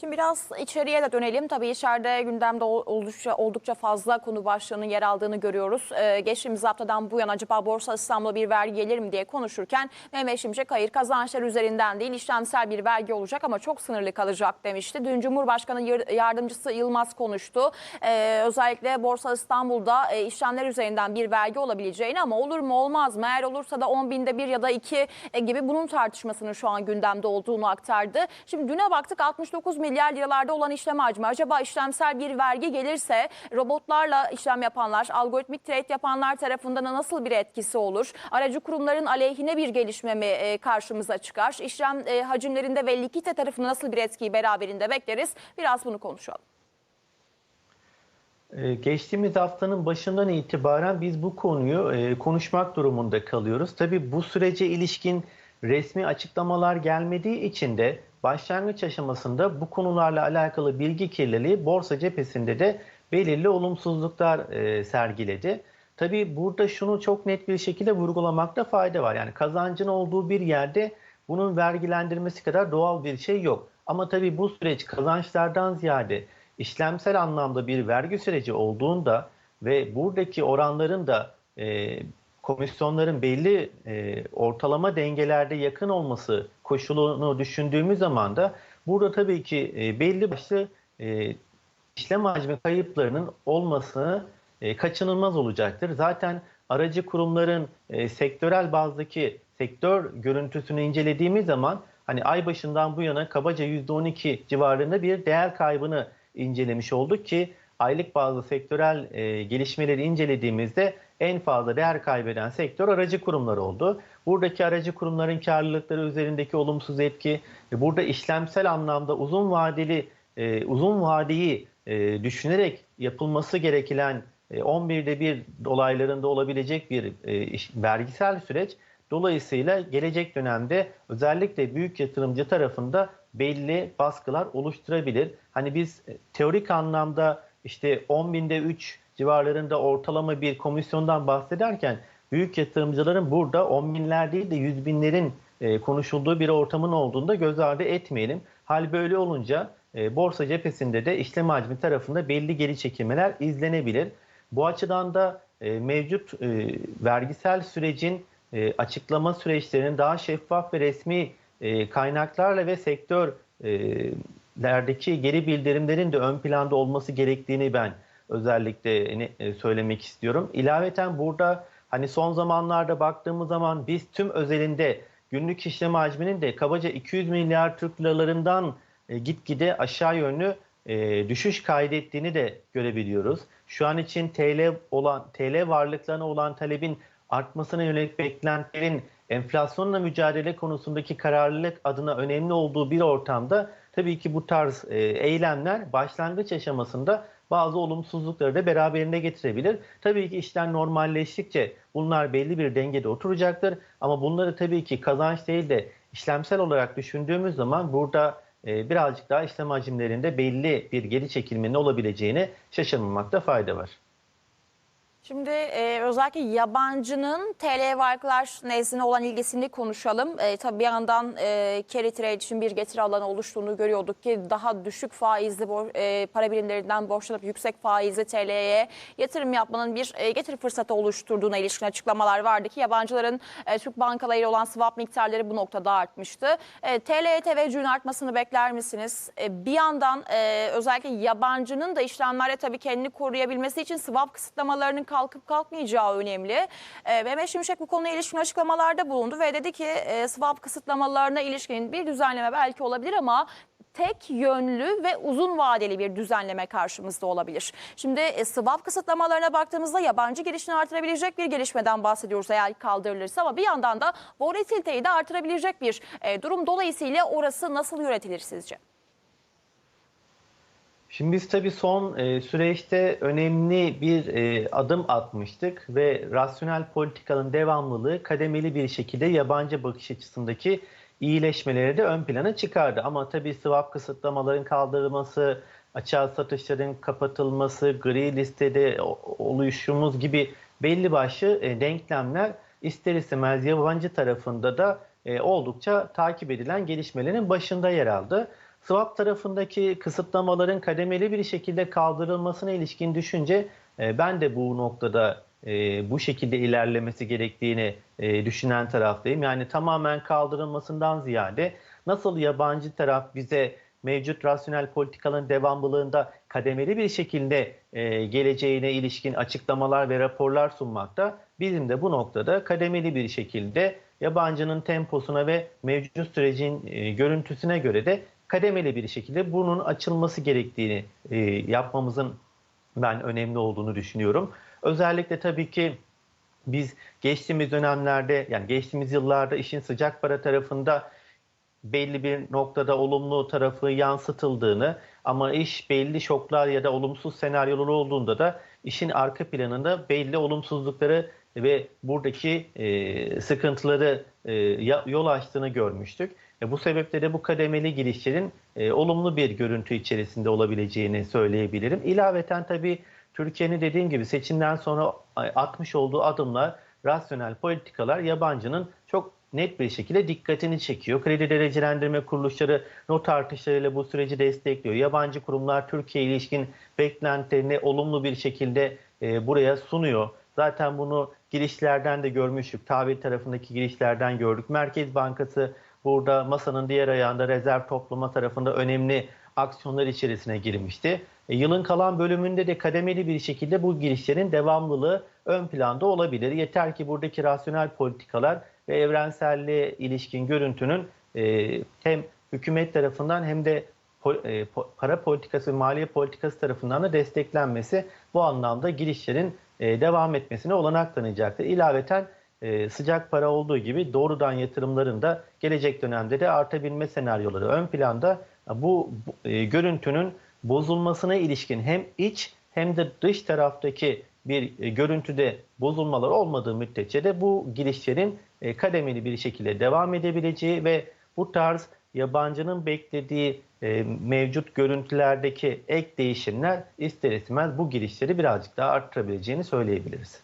Şimdi biraz içeriye de dönelim. Tabii içeride gündemde ol- oldukça, oldukça fazla konu başlığının yer aldığını görüyoruz. Ee, geçtiğimiz haftadan bu yana acaba Borsa İstanbul'a bir vergi gelir mi diye konuşurken Mehmet Şimşek hayır kazançlar üzerinden değil işlemsel bir vergi olacak ama çok sınırlı kalacak demişti. Dün Cumhurbaşkanı yar- yardımcısı Yılmaz konuştu. Ee, özellikle Borsa İstanbul'da e, işlemler üzerinden bir vergi olabileceğini ama olur mu olmaz mı? Eğer olursa da 10 binde bir ya da iki e, gibi bunun tartışmasının şu an gündemde olduğunu aktardı. Şimdi düne baktık 69 milyar liralarda olan işlem hacmi. Acaba işlemsel bir vergi gelirse robotlarla işlem yapanlar, algoritmik trade yapanlar tarafından nasıl bir etkisi olur? Aracı kurumların aleyhine bir gelişme mi e, karşımıza çıkar? İşlem e, hacimlerinde ve likite tarafında nasıl bir etkiyi beraberinde bekleriz? Biraz bunu konuşalım. Ee, Geçtiğimiz haftanın başından itibaren biz bu konuyu e, konuşmak durumunda kalıyoruz. Tabii bu sürece ilişkin resmi açıklamalar gelmediği için de başlangıç aşamasında bu konularla alakalı bilgi kirliliği borsa cephesinde de belirli olumsuzluklar e, sergiledi. Tabii burada şunu çok net bir şekilde vurgulamakta fayda var. Yani kazancın olduğu bir yerde bunun vergilendirmesi kadar doğal bir şey yok. Ama tabii bu süreç kazançlardan ziyade işlemsel anlamda bir vergi süreci olduğunda ve buradaki oranların da e, komisyonların belli e, ortalama dengelerde yakın olması koşulunu düşündüğümüz zaman da burada tabii ki e, belli başlı e, işlem hacmi kayıplarının olması e, kaçınılmaz olacaktır. Zaten aracı kurumların e, sektörel bazdaki sektör görüntüsünü incelediğimiz zaman hani ay başından bu yana kabaca %12 civarında bir değer kaybını incelemiş olduk ki aylık bazı sektörel e, gelişmeleri incelediğimizde en fazla değer kaybeden sektör aracı kurumlar oldu. Buradaki aracı kurumların karlılıkları üzerindeki olumsuz etki ve burada işlemsel anlamda uzun vadeli e, uzun vadeyi e, düşünerek yapılması gereken e, 11'de bir dolaylarında olabilecek bir e, iş- vergisel süreç dolayısıyla gelecek dönemde özellikle büyük yatırımcı tarafında belli baskılar oluşturabilir. Hani biz e, teorik anlamda işte 10 binde 3 civarlarında ortalama bir komisyondan bahsederken büyük yatırımcıların burada 10 binler değil de 100 binlerin e, konuşulduğu bir ortamın olduğunda göz ardı etmeyelim. Hal böyle olunca e, borsa cephesinde de işlem hacmi tarafında belli geri çekilmeler izlenebilir. Bu açıdan da e, mevcut vergisel sürecin açıklama süreçlerinin daha şeffaf ve resmi kaynaklarla ve sektörlerdeki geri bildirimlerin de ön planda olması gerektiğini ben özellikle ne- e, söylemek istiyorum. İlaveten burada hani son zamanlarda baktığımız zaman biz tüm özelinde günlük işlem hacminin de kabaca 200 milyar Türk liralarından e, gitgide aşağı yönlü e, düşüş kaydettiğini de görebiliyoruz. Şu an için TL olan TL varlıklarına olan talebin artmasına yönelik beklentilerin enflasyonla mücadele konusundaki kararlılık adına önemli olduğu bir ortamda tabii ki bu tarz e, eylemler başlangıç aşamasında bazı olumsuzlukları da beraberinde getirebilir. Tabii ki işler normalleştikçe bunlar belli bir dengede oturacaktır. Ama bunları tabii ki kazanç değil de işlemsel olarak düşündüğümüz zaman burada e, birazcık daha işlem hacimlerinde belli bir geri çekilmenin olabileceğini şaşırmamakta fayda var. Şimdi e, özellikle yabancının TL varlıklar nezdine olan ilgisini konuşalım. E, tabii bir yandan e, carry trade için bir getiri alanı oluştuğunu görüyorduk ki daha düşük faizli bor- e, para birimlerinden borçlanıp yüksek faizli TL'ye yatırım yapmanın bir e, getiri fırsatı oluşturduğuna ilişkin açıklamalar vardı ki yabancıların e, Türk bankalarıyla olan swap miktarları bu noktada artmıştı. E, TL'ye teveccühün artmasını bekler misiniz? E, bir yandan e, özellikle yabancının da işlemlerde tabii kendini koruyabilmesi için swap kısıtlamalarının kalkıp kalkmayacağı önemli. E, Mehmet Şimşek bu konuya ilişkin açıklamalarda bulundu ve dedi ki e, swap kısıtlamalarına ilişkin bir düzenleme belki olabilir ama tek yönlü ve uzun vadeli bir düzenleme karşımızda olabilir. Şimdi e, swap kısıtlamalarına baktığımızda yabancı girişini artırabilecek bir gelişmeden bahsediyoruz eğer kaldırılırsa ama bir yandan da volatiliteyi de artırabilecek bir e, durum. Dolayısıyla orası nasıl yönetilir sizce? Şimdi biz tabii son e, süreçte önemli bir e, adım atmıştık ve rasyonel politikanın devamlılığı kademeli bir şekilde yabancı bakış açısındaki iyileşmeleri de ön plana çıkardı. Ama tabii swap kısıtlamaların kaldırılması, açığa satışların kapatılması, gri listede oluşumuz gibi belli başlı e, denklemler ister istemez yabancı tarafında da oldukça takip edilen gelişmelerin başında yer aldı. Swap tarafındaki kısıtlamaların kademeli bir şekilde kaldırılmasına ilişkin düşünce e, ben de bu noktada e, bu şekilde ilerlemesi gerektiğini e, düşünen taraftayım. Yani tamamen kaldırılmasından ziyade nasıl yabancı taraf bize mevcut rasyonel politikaların devamlılığında kademeli bir şekilde geleceğine ilişkin açıklamalar ve raporlar sunmakta. Bizim de bu noktada kademeli bir şekilde yabancının temposuna ve mevcut sürecin görüntüsüne göre de kademeli bir şekilde bunun açılması gerektiğini e, yapmamızın ben önemli olduğunu düşünüyorum. Özellikle tabii ki biz geçtiğimiz dönemlerde yani geçtiğimiz yıllarda işin sıcak para tarafında belli bir noktada olumlu tarafı yansıtıldığını ama iş belli şoklar ya da olumsuz senaryolar olduğunda da işin arka planında belli olumsuzlukları ve buradaki e, sıkıntıları e, yol açtığını görmüştük. E, bu sebeple de bu kademeli girişlerin e, olumlu bir görüntü içerisinde olabileceğini söyleyebilirim. İlaveten tabii Türkiye'nin dediğim gibi seçimden sonra atmış olduğu adımlar, rasyonel politikalar yabancının çok net bir şekilde dikkatini çekiyor. Kredi derecelendirme kuruluşları not artışlarıyla bu süreci destekliyor. Yabancı kurumlar Türkiye ilişkin beklentilerini olumlu bir şekilde e, buraya sunuyor. Zaten bunu girişlerden de görmüştük. Tahvil tarafındaki girişlerden gördük. Merkez Bankası burada masanın diğer ayağında rezerv toplama tarafında önemli aksiyonlar içerisine girmişti. E, yılın kalan bölümünde de kademeli bir şekilde bu girişlerin devamlılığı ön planda olabilir. Yeter ki buradaki rasyonel politikalar ve evrenselliğe ilişkin görüntünün e, hem hükümet tarafından hem de e, para politikası ve maliye politikası tarafından da desteklenmesi bu anlamda girişlerin e, devam etmesine olanak tanıyacaktır. İlaveten e, sıcak para olduğu gibi doğrudan yatırımların da gelecek dönemde de artabilme senaryoları ön planda. Bu, e, görüntünün bozulmasına ilişkin hem iç hem de dış taraftaki bir e, görüntüde bozulmalar olmadığı müddetçe de bu girişlerin e, kademeli bir şekilde devam edebileceği ve bu tarz yabancının beklediği e, mevcut görüntülerdeki ek değişimler ister istemez bu girişleri birazcık daha arttırabileceğini söyleyebiliriz.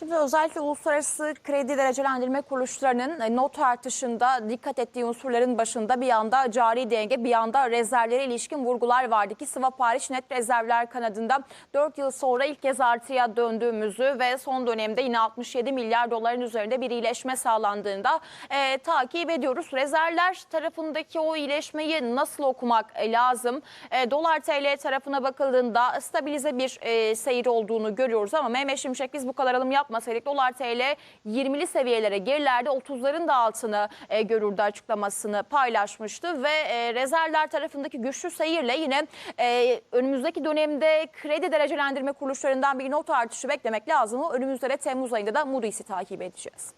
Şimdi özellikle uluslararası kredi derecelendirme kuruluşlarının e, not artışında dikkat ettiği unsurların başında bir yanda cari denge bir yanda rezervlere ilişkin vurgular vardı ki swap hariç net rezervler kanadında 4 yıl sonra ilk kez artıya döndüğümüzü ve son dönemde yine 67 milyar doların üzerinde bir iyileşme sağlandığında e, takip ediyoruz. Rezervler tarafındaki o iyileşmeyi nasıl okumak e, lazım? E, Dolar TL tarafına bakıldığında stabilize bir e, seyir olduğunu görüyoruz ama Mehmet Şimşek biz bu kadar alım yapmasaydık dolar TL 20'li seviyelere gerilerde 30'ların da altını e, görürdü açıklamasını paylaşmıştı ve e, rezervler tarafındaki güçlü seyirle yine e, önümüzdeki dönemde kredi derecelendirme kuruluşlarından bir not artışı beklemek lazım. Önümüzde de Temmuz ayında da Moody's'i takip edeceğiz.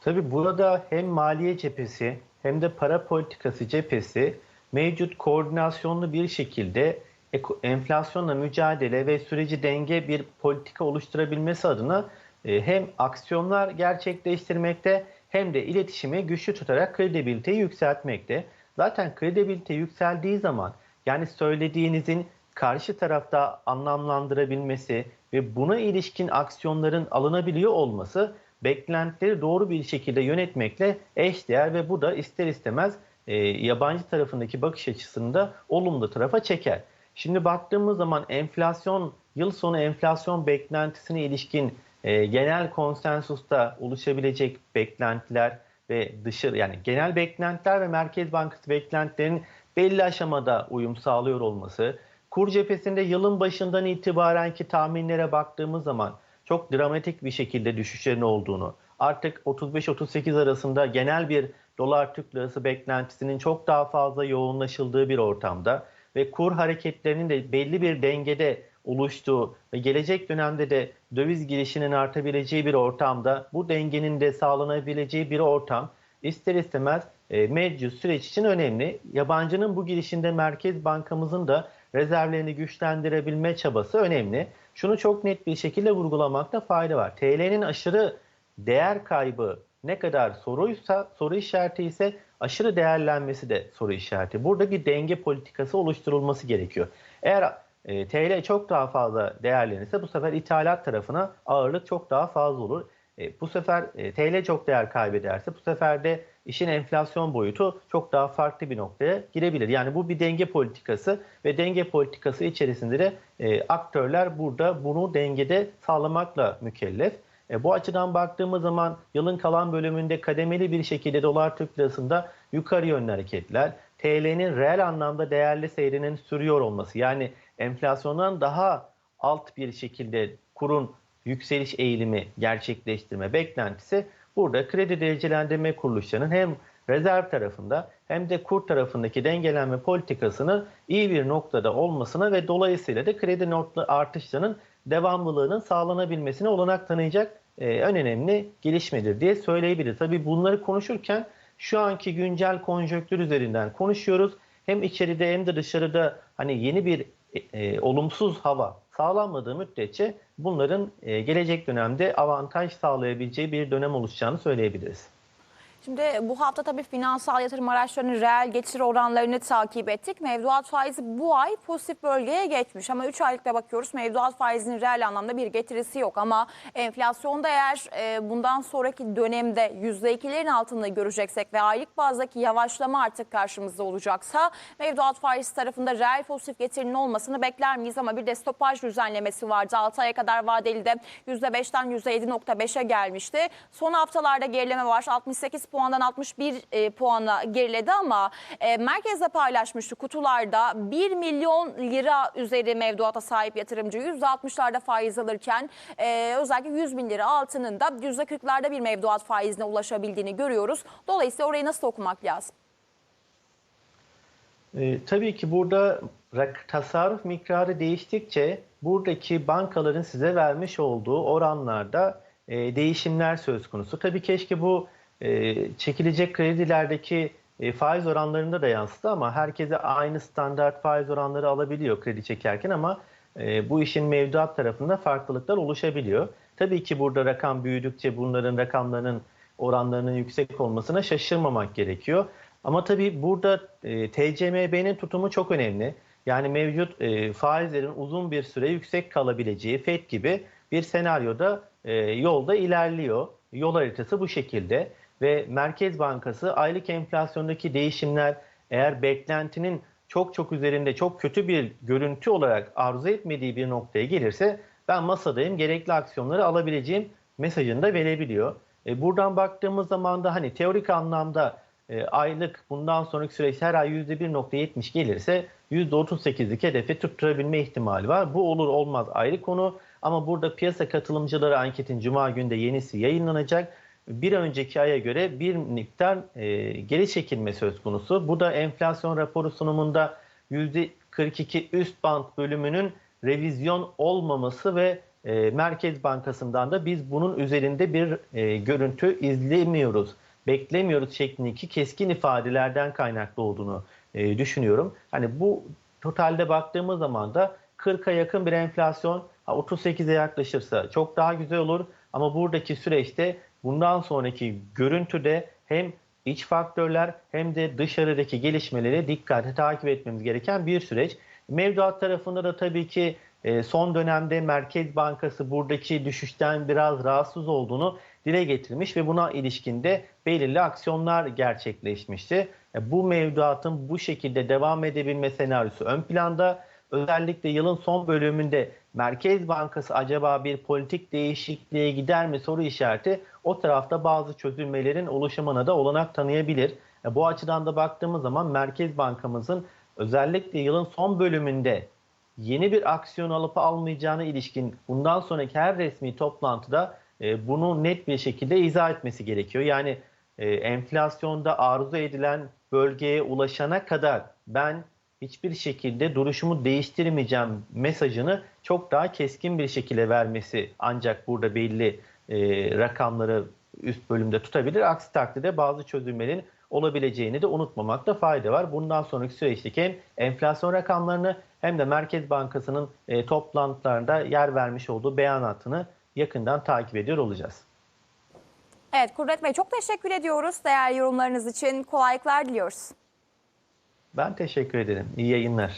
Tabii burada hem maliye cephesi hem de para politikası cephesi mevcut koordinasyonlu bir şekilde enflasyonla mücadele ve süreci denge bir politika oluşturabilmesi adına e, hem aksiyonlar gerçekleştirmekte hem de iletişimi güçlü tutarak kredibiliteyi yükseltmekte. Zaten kredibilite yükseldiği zaman yani söylediğinizin karşı tarafta anlamlandırabilmesi ve buna ilişkin aksiyonların alınabiliyor olması beklentileri doğru bir şekilde yönetmekle eşdeğer ve bu da ister istemez e, yabancı tarafındaki bakış açısını da olumlu tarafa çeker. Şimdi baktığımız zaman enflasyon, yıl sonu enflasyon beklentisine ilişkin e, genel konsensusta oluşabilecek beklentiler ve dışı yani genel beklentiler ve Merkez Bankası beklentilerinin belli aşamada uyum sağlıyor olması, kur cephesinde yılın başından itibaren ki tahminlere baktığımız zaman çok dramatik bir şekilde düşüşlerin olduğunu, artık 35-38 arasında genel bir dolar Türk lirası beklentisinin çok daha fazla yoğunlaşıldığı bir ortamda ve kur hareketlerinin de belli bir dengede oluştuğu ve gelecek dönemde de döviz girişinin artabileceği bir ortamda bu dengenin de sağlanabileceği bir ortam ister istemez e, mevcut süreç için önemli. Yabancının bu girişinde Merkez Bankamızın da rezervlerini güçlendirebilme çabası önemli. Şunu çok net bir şekilde vurgulamakta fayda var. TL'nin aşırı değer kaybı ne kadar soruysa, soru işareti ise aşırı değerlenmesi de soru işareti. Burada bir denge politikası oluşturulması gerekiyor. Eğer e, TL çok daha fazla değerlenirse bu sefer ithalat tarafına ağırlık çok daha fazla olur. E, bu sefer e, TL çok değer kaybederse bu sefer de işin enflasyon boyutu çok daha farklı bir noktaya girebilir. Yani bu bir denge politikası ve denge politikası içerisinde de e, aktörler burada bunu dengede sağlamakla mükellef. E, bu açıdan baktığımız zaman yılın kalan bölümünde kademeli bir şekilde dolar Türk lirasında yukarı yönlü hareketler, TL'nin reel anlamda değerli seyrinin sürüyor olması yani enflasyondan daha alt bir şekilde kurun yükseliş eğilimi gerçekleştirme beklentisi burada kredi derecelendirme kuruluşlarının hem rezerv tarafında hem de kur tarafındaki dengelenme politikasının iyi bir noktada olmasına ve dolayısıyla da kredi notlu artışlarının devamlılığının sağlanabilmesine olanak tanıyacak e, en önemli gelişmedir diye söyleyebiliriz. Tabii bunları konuşurken şu anki güncel konjonktür üzerinden konuşuyoruz. Hem içeride hem de dışarıda hani yeni bir e, e, olumsuz hava sağlanmadığı müddetçe bunların e, gelecek dönemde avantaj sağlayabileceği bir dönem oluşacağını söyleyebiliriz. Şimdi bu hafta tabii finansal yatırım araçlarının reel getiri oranlarını takip ettik. Mevduat faizi bu ay pozitif bölgeye geçmiş ama 3 aylıkta bakıyoruz mevduat faizinin reel anlamda bir getirisi yok. Ama enflasyonda eğer e, bundan sonraki dönemde %2'lerin altında göreceksek ve aylık bazdaki yavaşlama artık karşımızda olacaksa mevduat faizi tarafında reel pozitif getirinin olmasını bekler miyiz? Ama bir de stopaj düzenlemesi vardı. 6 aya kadar vadeli de %5'ten %7.5'e gelmişti. Son haftalarda gerileme var. 68 puandan 61 e, puana geriledi ama e, merkezde paylaşmıştı kutularda 1 milyon lira üzeri mevduata sahip yatırımcı %60'larda faiz alırken e, özellikle 100 bin lira altının da %40'larda bir mevduat faizine ulaşabildiğini görüyoruz. Dolayısıyla orayı nasıl okumak lazım? E, tabii ki burada tasarruf miktarı değiştikçe buradaki bankaların size vermiş olduğu oranlarda e, değişimler söz konusu. Tabii keşke bu e, çekilecek kredilerdeki e, faiz oranlarında da yansıdı ama herkese aynı standart faiz oranları alabiliyor kredi çekerken ama e, bu işin mevduat tarafında farklılıklar oluşabiliyor. Tabii ki burada rakam büyüdükçe bunların rakamlarının oranlarının yüksek olmasına şaşırmamak gerekiyor. Ama tabii burada e, TCMB'nin tutumu çok önemli. Yani mevcut faizlerin uzun bir süre yüksek kalabileceği FED gibi bir senaryoda yolda ilerliyor. Yol haritası bu şekilde ve Merkez Bankası aylık enflasyondaki değişimler eğer beklentinin çok çok üzerinde çok kötü bir görüntü olarak arzu etmediği bir noktaya gelirse ben masadayım gerekli aksiyonları alabileceğim mesajını da verebiliyor. E, buradan baktığımız zaman da hani teorik anlamda e, aylık bundan sonraki süreçte her ay %1.70 gelirse %38'lik hedefi tutturabilme ihtimali var. Bu olur olmaz ayrı konu ama burada piyasa katılımcıları anketin cuma günde yenisi yayınlanacak. Bir önceki aya göre bir miktar e, geri çekilme söz konusu. Bu da enflasyon raporu sunumunda %42 üst band bölümünün revizyon olmaması ve e, Merkez Bankası'ndan da biz bunun üzerinde bir e, görüntü izlemiyoruz, beklemiyoruz şeklindeki keskin ifadelerden kaynaklı olduğunu e, düşünüyorum. Hani bu totalde baktığımız zaman da 40'a yakın bir enflasyon ha, 38'e yaklaşırsa çok daha güzel olur. Ama buradaki süreçte bundan sonraki görüntüde hem iç faktörler hem de dışarıdaki gelişmeleri dikkate takip etmemiz gereken bir süreç. Mevduat tarafında da tabii ki e, son dönemde Merkez Bankası buradaki düşüşten biraz rahatsız olduğunu dile getirmiş ve buna ilişkinde belirli aksiyonlar gerçekleşmişti. E, Bu mevduatın bu şekilde devam edebilme senaryosu ön planda. Özellikle yılın son bölümünde Merkez Bankası acaba bir politik değişikliğe gider mi soru işareti o tarafta bazı çözülmelerin oluşumuna da olanak tanıyabilir. E, Bu açıdan da baktığımız zaman Merkez Bankamızın özellikle yılın son bölümünde yeni bir aksiyon alıp almayacağına ilişkin bundan sonraki her resmi toplantıda e, bunu net bir şekilde izah etmesi gerekiyor. Yani e, enflasyonda arzu edilen bölgeye ulaşana kadar ben hiçbir şekilde duruşumu değiştirmeyeceğim mesajını çok daha keskin bir şekilde vermesi ancak burada belli e, rakamları üst bölümde tutabilir. Aksi takdirde bazı çözülmelerin olabileceğini de unutmamakta fayda var. Bundan sonraki süreçteki hem enflasyon rakamlarını hem de Merkez Bankası'nın e, toplantılarında yer vermiş olduğu beyanatını yakından takip ediyor olacağız. Evet Kudret Bey çok teşekkür ediyoruz değerli yorumlarınız için. Kolaylıklar diliyoruz. Ben teşekkür ederim. İyi yayınlar.